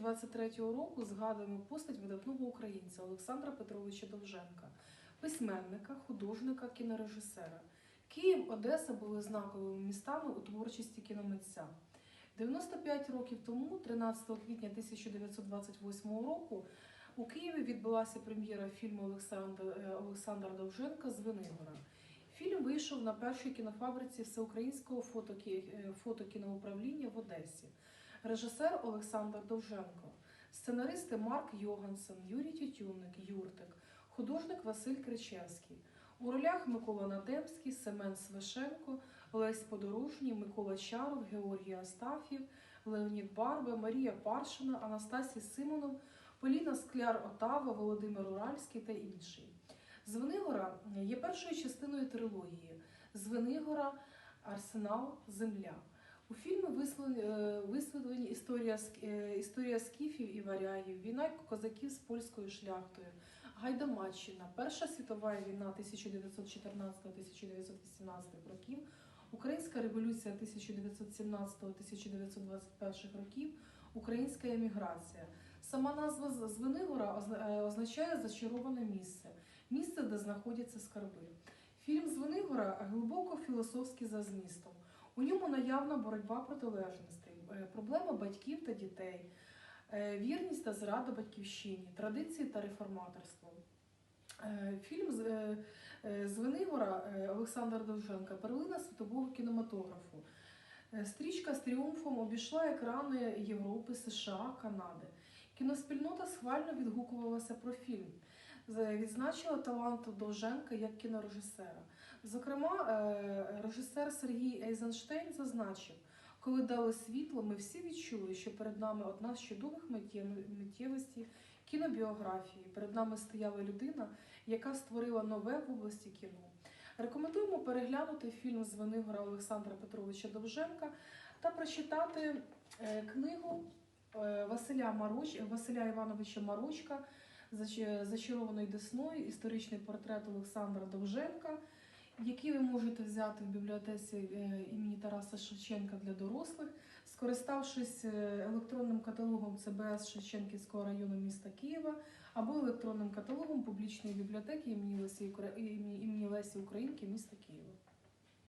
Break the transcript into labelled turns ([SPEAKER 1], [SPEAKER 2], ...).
[SPEAKER 1] 2023 року згадуємо постать видатного українця Олександра Петровича Довженка, письменника, художника, кінорежисера. Київ, Одеса були знаковими містами у творчості кіномитця. 95 років тому, 13 квітня 1928 року, у Києві відбулася прем'єра фільму Олександра, е, Олександра Довженка Звенигора. Фільм вийшов на першій кінофабриці Всеукраїнського е, фотокіноуправління в Одесі. Режисер Олександр Довженко, сценаристи Марк Йогансен, Юрій Тютюнник, Юртик, художник Василь Кричевський. У ролях Микола Надемський, Семен Свешенко, Лесь Подорожній, Микола Чаров, Георгій Астафів, Леонід Барба, Марія Паршина, Анастасій Симонов, Поліна Скляр Отава, Володимир Уральський та інші. Звенигора є першою частиною трилогії Звенигора, Арсенал, Земля. У фільмі висловлені, е, висвітлені історія, е, історія скіфів і варягів, війна козаків з польською шляхтою, Гайдамаччина, Перша світова війна 1914-1918 років, Українська революція 1917-1921 років, Українська еміграція. Сама назва Звенигора е, означає зачароване місце, місце, де знаходяться скарби. Фільм Звенигора глибоко філософський за змістом. У ньому наявна боротьба протилежностей, е, проблема батьків та дітей, е, вірність та зрада батьківщині, традиції та реформаторство. Е, Фільм Звенигора Олександра Довженка перлина світового кінематографу. Стрічка з тріумфом обійшла екрани Європи, США, Канади. Кіноспільнота схвально відгукувалася про фільм, відзначила талант Довженка як кінорежисера. Зокрема, режисер Сергій Ейзенштейн зазначив, коли дали світло, ми всі відчули, що перед нами одна з чудових миттєв- миттєвостей кінобіографії. Перед нами стояла людина, яка створила нове в області кіно. Рекомендуємо переглянути фільм Звенигора Олександра Петровича Довженка та прочитати е, книгу е, Василя Мароч... Василя Івановича Марочка «Зач- Зачарованою десною. Історичний портрет Олександра Довженка, який ви можете взяти в бібліотеці е, імені Тараса Шевченка для дорослих, скориставшись е, електронним каталогом ЦБС Шевченківського району міста Києва або електронним каталогом публічної бібліотеки імені Лесі Українки міста Києва.